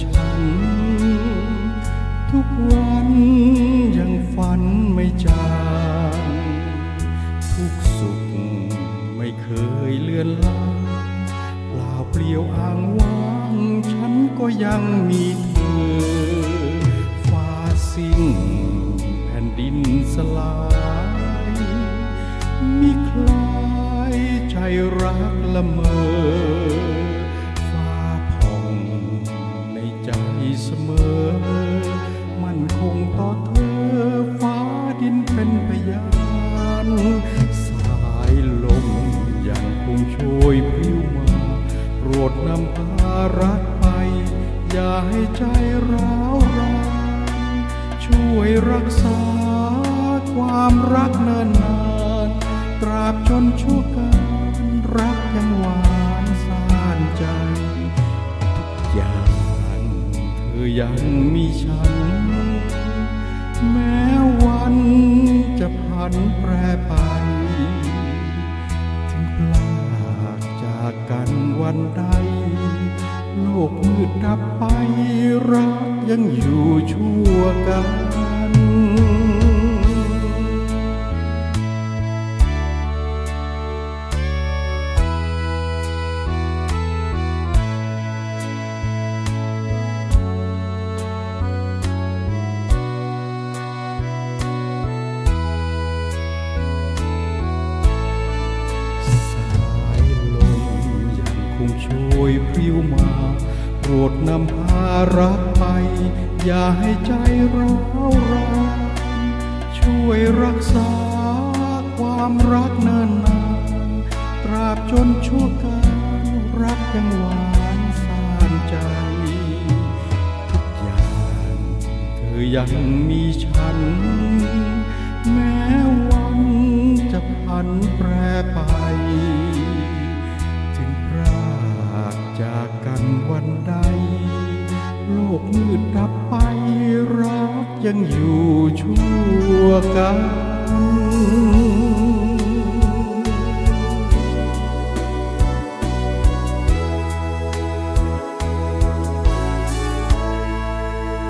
ฉัน ทุกวันยังฝันไม่จางทุกสุขไม่เคยเลือนลางเปล่าเปลี่ยวอ้างว้าง ฉันก็ยังมีเธอฟ้าสิ้นแผ่นดินสลายมีคลายใจรักละเมอ เสมอ มันคงต่อเธอฟ้าดินเป็นพยานสายลมยังคงช่วยพริ้วมา โปรดนำพารักไป อย่าให้ใจร้าวรานช่วยรักษาความรักเนิ่นนานตราบจนชั่ว ยังมีฉัน แม้วันจะผันแปรไปถึงพลากจากกันวันใด โลกมืดดับไปรักยังอยู่ชั่วกัน ยังคงโชยพริ้วมา โปรดนำพารักไป อย่าให้ใจร้าวรานช่วยรักษาความรักเนิ่นนานตราบจนชั่วการรักยังหวานสานใจ ทุกอย่างเธอยังมีฉัน แม้วันจะพันแปรไป กมืดดับไปรักยังอยู่ชั่วกัน